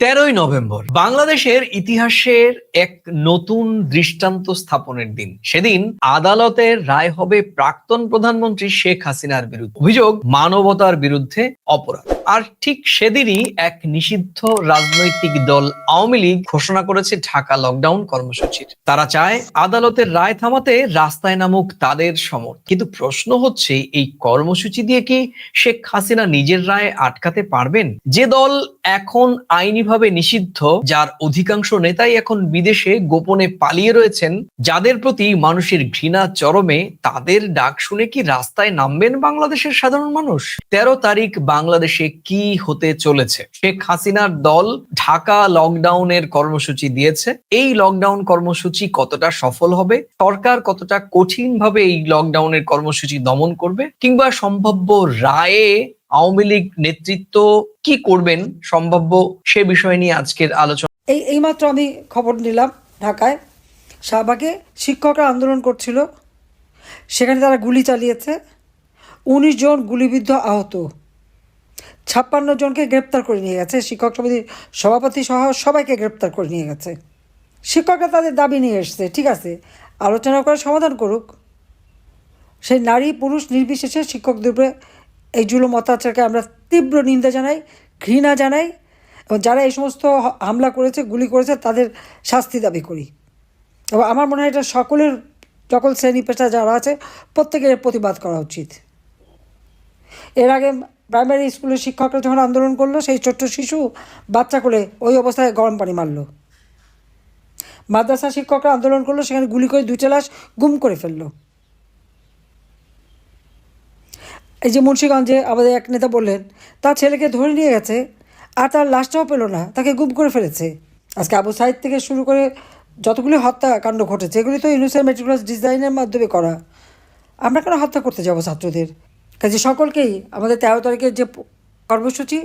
তেরোই নভেম্বর, বাংলাদেশের ইতিহাসের এক নতুন দৃষ্টান্ত স্থাপনের দিন। সেদিন আদালতের রায় হবে প্রাক্তন প্রধানমন্ত্রী শেখ হাসিনার বিরুদ্ধে। অভিযোগ, মানবতার বিরুদ্ধে অপরাধ। আর ঠিক সেদিনই এক নিষিদ্ধ রাজনৈতিক দল আওয়ামী লীগ ঘোষণা করেছে ঢাকা লকডাউন কর্মসূচির। তারা চায় আদালতের রায় থামাতে রাস্তায় নামুক তাদের সমর্থ কিন্তু প্রশ্ন হচ্ছে, এই কর্মসূচি দিয়ে কি শেখ হাসিনা নিজের রায় আটকাতে পারবেন? যে দল এখন আইনিভাবে নিষিদ্ধ, যার অধিকাংশ নেতাই এখন বিদেশে গোপনে পালিয়ে রয়েছেন, যাদের প্রতি মানুষের ঘৃণা চরমে, তাদের ডাক শুনে কি রাস্তায় নামবেন বাংলাদেশের সাধারণ মানুষ? তেরো তারিখ বাংলাদেশে কি হতে চলেছে? শেখ হাসিনার দল ঢাকা লকডাউনের কর্মসূচি দিয়েছে। এই লকডাউন কর্মসূচি কতটা সফল হবে? সরকার কতটা কঠিন ভাবে এই লকডাউনের কর্মসূচি দমন করবে? কিংবা সম্ভাব্য রায়ে আওয়ামী লীগ নেতৃত্ব কি করবেন? সম্ভাব্য সে বিষয় নিয়ে আজকের আলোচনা এই, এইমাত্র আমি খবর নিলাম ঢাকায়। শাহবাগে শিক্ষকরা আন্দোলন করছিল। সেখানে তারা গুলি চালিয়েছে। উনিশ জন গুলিবিদ্ধ আহত। ছাপ্পান্ন জনকে গ্রেপ্তার করে নিয়ে গেছে। শিক্ষক সমিতির সভাপতি সহ সবাইকে গ্রেপ্তার করে নিয়ে গেছে। শিক্ষকরা তাদের দাবি নিয়ে এসছে। ঠিক আছে, আলোচনা করে সমাধান করুক। সেই নারী পুরুষ নির্বিশেষে শিক্ষকদের উপরে এই জুলুম অত্যাচারকে আমরা তীব্র নিন্দা জানাই, ঘৃণা জানাই এবং যারা এই সমস্ত হামলা করেছে, গুলি করেছে, তাদের শাস্তি দাবি করি। এবং আমার মনে হয় এটা সকলের, সকল শ্রেণি পেশা যারা আছে, প্রত্যেকের প্রতিবাদ করা উচিত। এর আগে প্রাইমারি স্কুলের শিক্ষকরা যখন আন্দোলন করল, সেই ছোট্ট শিশু বাচ্চা করে ওই অবস্থায় গরম পানি মারল। মাদ্রাসা শিক্ষকরা আন্দোলন করল, সেখানে গুলি করে দুইটা লাশ গুম করে ফেলল। এই যে মুন্সিগঞ্জে আমাদের এক নেতা বললেন, তার ছেলেকে ধরে নিয়ে গেছে, আর তার লাশটাও পেল না, তাকে গুম করে ফেলেছে। আজকে আবু সাইদ থেকে শুরু করে যতগুলি হত্যাকাণ্ড ঘটেছে, এগুলি তো ইউনিসের মেট্রিকুলাস ডিজাইনের মাধ্যমে করা। আমরা কেন হত্যা করতে যাব ছাত্রদের? কাজে সকলকেই আমাদের তেরো তারিখের যে কর্মসূচি,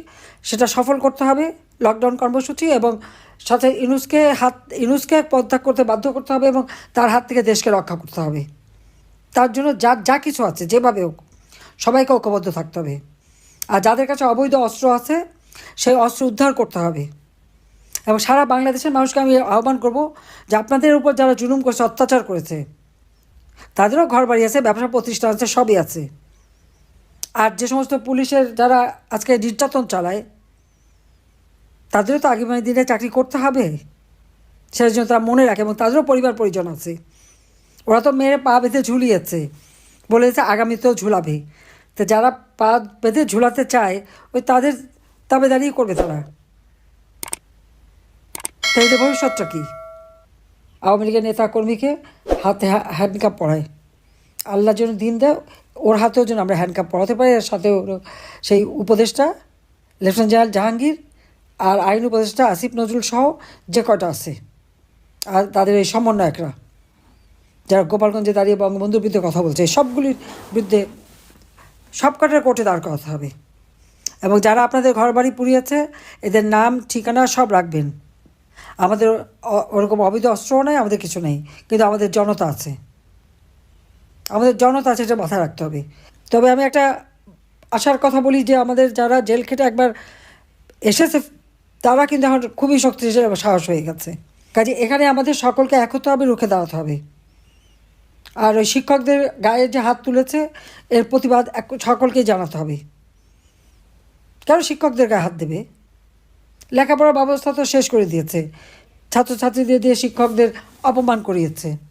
সেটা সফল করতে হবে লকডাউন কর্মসূচি এবং সাথে ইনুসকে হাত ইনুসকে পদত্যাগ করতে বাধ্য করতে হবে এবং তার হাত থেকে দেশকে রক্ষা করতে হবে। তার জন্য যা যা কিছু আছে, যেভাবে হোক, সবাইকে ঐক্যবদ্ধ থাকতে হবে। আর যাদের কাছে অবৈধ অস্ত্র আছে, সেই অস্ত্র উদ্ধার করতে হবে। এবং সারা বাংলাদেশের মানুষকে আমি আহ্বান করব যে আপনাদের উপর যারা জুলুম করেছে, অত্যাচার করেছে, তাদেরও ঘর বাড়ি আছে, ব্যবসা প্রতিষ্ঠান আছে, সবই আছে। আর যে সমস্ত পুলিশের যারা আজকে নির্যাতন চালায়, তাদেরও তো আগামী দিনে চাকরি করতে হবে। সেই জন্য তারা মনে রাখে এবং তাদেরও পরিবার পরিজন আছে। ওরা তো মেরে পা বেঁধে ঝুলিয়েছে বলেছে আগামীতেও ঝুলাবে। তো যারা পা বেঁধে ঝুলাতে চায়, ওই তাদের দাবিদারিই করবে তারা। তাই ভবিষ্যৎটা কী? আওয়ামী লীগের নেতা কর্মীকে হাতে হ্যান্ডকাপ পড়ায় আল্লাহ যেন দিন দেয় ওর হাতেও যেন আমরা হ্যান্ডকাপ পড়াতে পারি, আর সাথে সেই উপদেষ্টা লেফটেন্যান্ট জেনারেল জাহাঙ্গীর আর আইন উপদেষ্টা আসিফ নজরুল সহ যে কয়টা আছে, আর তাদের এই সমন্বয়করা, যারা গোপালগঞ্জে দাঁড়িয়ে বঙ্গবন্ধুর বিরুদ্ধে কথা বলছে সবগুলির বিরুদ্ধে সব কটার কোর্টে দাঁড় করাতে হবে। এবং যারা আপনাদের ঘর বাড়ি পুড়িয়েছে, এদের নাম, ঠিকানা সব রাখবেন। আমাদের ওরকম অবৈধ অস্ত্রও নেই, আমাদের কিছু নেই, কিন্তু আমাদের জনতা আছে। আমাদের জনতা এটা মাথায় রাখতে হবে। তবে আমি একটা আশার কথা বলি যে আমাদের যারা জেল খেটে একবার এসেছে, তারা কিন্তু এখন খুবই শক্তিশালী সাহস হয়ে গেছে। কাজে এখানে আমাদের সকলকে এক হতে হবে রুখে দাঁড়াতে হবে। আর ওই শিক্ষকদের গায়ে যে হাত তুলেছে, এর প্রতিবাদ এক- সকলকেই জানাতে হবে। কেন শিক্ষকদের গায়ে হাত দেবে? লেখাপড়ার ব্যবস্থা তো শেষ করে দিয়েছে। ছাত্রছাত্রীদের দিয়ে শিক্ষকদের অপমান করিয়েছে।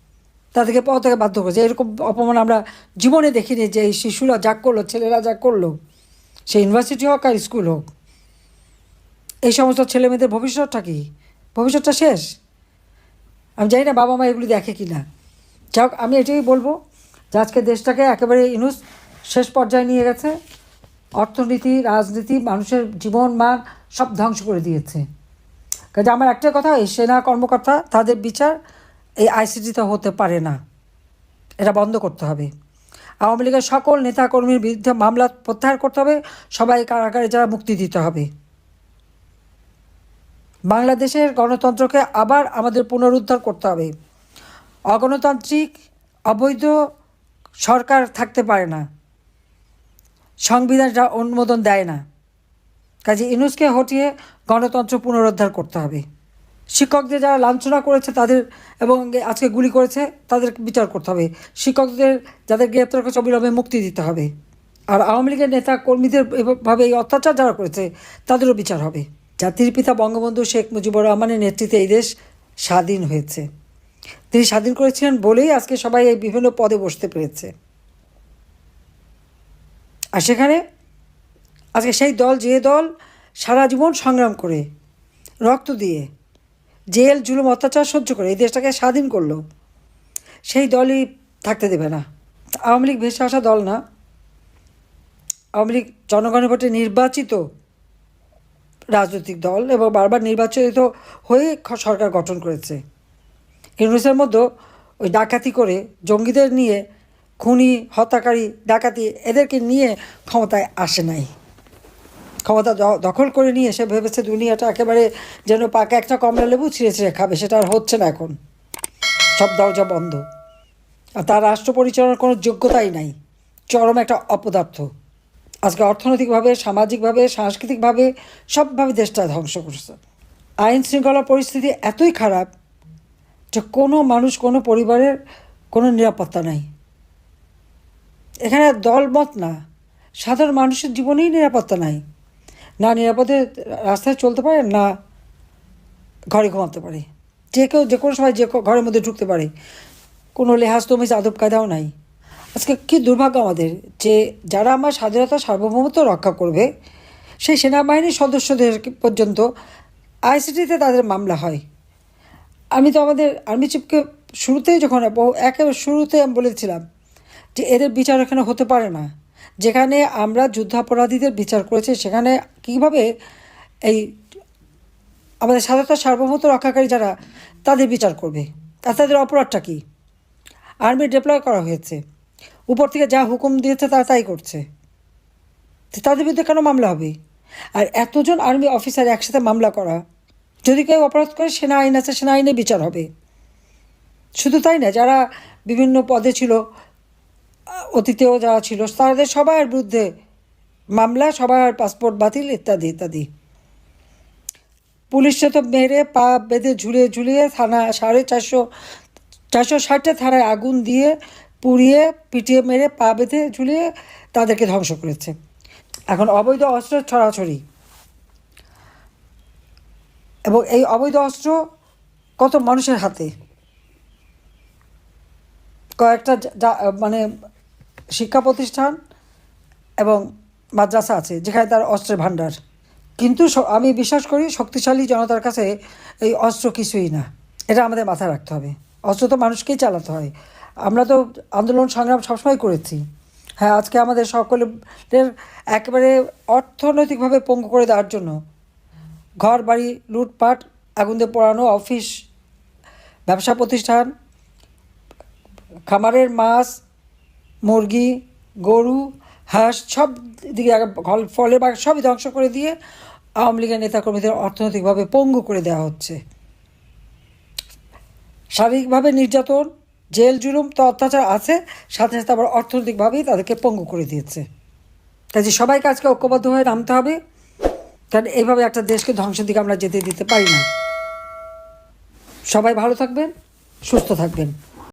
তাদেরকে থেকে বাধ্য করেছে। এরকম অপমান আমরা জীবনে দেখিনি যে এই শিশুরা যা করল, ছেলেরা যা করল, সে ইউনিভার্সিটি হোক আর স্কুল হোক, এই সমস্ত ছেলে মেয়েদের ভবিষ্যৎটা কি? ভবিষ্যৎটা শেষ? আমি জানি না বাবা মা এগুলি দেখে কি না। যাই হোক, আমি এটাই বলব যে আজকে দেশটাকে একেবারে ইনুস শেষ পর্যায়ে নিয়ে গেছে। অর্থনীতি, রাজনীতি, মানুষের জীবন মান সব ধ্বংস করে দিয়েছে। কাজে আমার একটাই কথা, এই সেনা কর্মকর্তা, তাদের বিচার এই আইসিটিতে হতে পারে না। এটা বন্ধ করতে হবে। আওয়ামী লীগের সকল নেতাকর্মীর বিরুদ্ধে মামলা প্রত্যাহার করতে হবে। সবাই কারাগারে যারা মুক্তি দিতে হবে। বাংলাদেশের গণতন্ত্রকে আবার আমাদের পুনরুদ্ধার করতে হবে। অগণতান্ত্রিক, অবৈধ সরকার থাকতে পারে না। সংবিধানটা অনুমোদন দেয় না। কাজে ইনুসকে হটিয়ে গণতন্ত্র পুনরুদ্ধার করতে হবে। শিক্ষকদের যারা লাঞ্ছনা করেছে তাদের এবং আজকে গুলি করেছে, তাদের বিচার করতে হবে। শিক্ষকদের যাদের গ্রেপ্তার করেছে অবিলম্বে মুক্তি দিতে হবে। আর আওয়ামী লীগের নেতা কর্মীদের এভাবে এই অত্যাচার যারা করেছে, তাদেরও বিচার হবে। জাতির পিতা বঙ্গবন্ধু শেখ মুজিবুর রহমানের নেতৃত্বে এই দেশ স্বাধীন হয়েছে। তিনি স্বাধীন করেছিলেন বলেই আজকে সবাই এই বিভিন্ন পদে বসতে পেরেছে। আর সেখানে আজকে সেই দল, যে দল সারা জীবন সংগ্রাম করে, রক্ত দিয়ে জেল, জুলুম, অত্যাচার সহ্য করে এই দেশটাকে স্বাধীন করল। সেই দলই থাকতে দেবে না। আওয়ামী লীগ ভেসে আসা দল না। আওয়ামী লীগ জনগণের ভোটে নির্বাচিত রাজনৈতিক দল এবং বারবার নির্বাচিত হয়ে সরকার গঠন করেছে। ইউনুসের মধ্যে ওই ডাকাতি করে জঙ্গিদের নিয়ে খুনি, হত্যাকারী, ডাকাতি এদেরকে নিয়ে ক্ষমতায় আসে নাই। ক্ষমতা দখল করে নিয়ে এসে ভেবেছে দুনিয়াটা একেবারে যেন পাকে একটা কমলা লেবু ছিঁড়ে ছিঁড়ে খাবে, সেটা আর হচ্ছে না এখন। সব দরজা বন্ধ। আর তার রাষ্ট্র পরিচালনার কোনো যোগ্যতাই নাই। চরম একটা অপদার্থ। আজকে অর্থনৈতিকভাবে, সামাজিকভাবে, সাংস্কৃতিকভাবে, সবভাবে দেশটা ধ্বংস করছে। আইন শৃঙ্খলা পরিস্থিতি এতই খারাপ যে কোনো মানুষ, কোনো পরিবারের কোনো নিরাপত্তা নাই। এখানে দলমত না। সাধারণ মানুষের জীবনেই নিরাপত্তা নাই। না নিরাপদে রাস্তায় চলতে পারে, না ঘরে ঘুমাতে পারে। যে কেউ যে কোনো সময় যে ঘরের মধ্যে ঢুকতে পারে। কোনো লেহাজ তমিজ, আদব কায়দাও নাই। আজকে কী দুর্ভাগ্য আমাদের যে যারা আমার স্বাধীনতা, সার্বভৌমত্ব রক্ষা করবে, সেই সেনাবাহিনীর সদস্যদের পর্যন্ত আইসিটিতে তাদের মামলা হয়। আমি তো আমাদের আর্মি চিফকে শুরুতেই যখন একেবারে শুরুতে আমি বলেছিলাম যে এদের বিচার এখানে হতে পারে না। যেখানে আমরা যুদ্ধাপরাধীদের বিচার করেছি, সেখানে কীভাবে এই আমাদের স্বাধীনতা সার্বভৌমত্ব রক্ষাকারী যারা, তাদের বিচার করবে? আর তাদের অপরাধটা কী? আর্মি ডিপ্লয় করা হয়েছে। উপর থেকে যা হুকুম দিয়েছে তারা তাই করছে। তাদের বিরুদ্ধে কেন মামলা হবে? আর এতজন আর্মি অফিসার একসাথে মামলা করা, যদি কেউ অপরাধ করে, সেনা আইন আছে, সেনা আইনে বিচার হবে। শুধু তাই না, যারা বিভিন্ন পদে ছিল অতীতেও যারা ছিল। তাদের সবার বিরুদ্ধে মামলা, সবার পাসপোর্ট বাতিল, ইত্যাদি ইত্যাদি। পুলিশে তো মেরে পা বেঁধে ঝুলিয়ে ঝুলিয়ে থানা সাড়ে চারশো চারশো ষাটটা থানায় আগুন দিয়ে পুড়িয়ে, পিটিয়ে মেরে পা বেঁধে ঝুলিয়ে তাদেরকে ধ্বংস করেছে। এখন অবৈধ অস্ত্র ছড়াছড়ি। এবং এই অবৈধ অস্ত্র কত মানুষের হাতে? কয়েকটা মানে শিক্ষা প্রতিষ্ঠান এবং মাদ্রাসা আছে, যেখানে তার অস্ত্রের ভাণ্ডার। কিন্তু আমি বিশ্বাস করি শক্তিশালী জনতার কাছে এই অস্ত্র কিছুই না। এটা আমাদের মাথায় রাখতে হবে। অস্ত্র তো মানুষকেই চালাতে হয়। আমরা তো আন্দোলন সংগ্রাম সবসময় করেছি। হ্যাঁ আজকে আমাদের সকলের একেবারে অর্থনৈতিকভাবে পঙ্গু করে দেওয়ার জন্য ঘর, বাড়ি, লুটপাট, আগুন দিয়ে পোড়ানো, অফিস, ব্যবসা প্রতিষ্ঠান, খামারের মাছ মুরগি, গরু, হাঁস, সব দিকে ঘর ফলের বাগ সবই ধ্বংস করে দিয়ে আওয়ামী লীগের নেতাকর্মীদের অর্থনৈতিকভাবে পঙ্গু করে দেওয়া হচ্ছে। শারীরিকভাবে নির্যাতন, জেল জুলুম, তো অত্যাচার আছে, সাথে সাথে আবার অর্থনৈতিকভাবেই তাদেরকে পঙ্গু করে দিয়েছে। কাজে সবাইকে আজকে ঐক্যবদ্ধ হয়ে নামতে হবে, কারণ এইভাবে একটা দেশকে ধ্বংসের দিকে আমরা যেতে দিতে পারি না। সবাই ভালো থাকবেন, সুস্থ থাকবেন।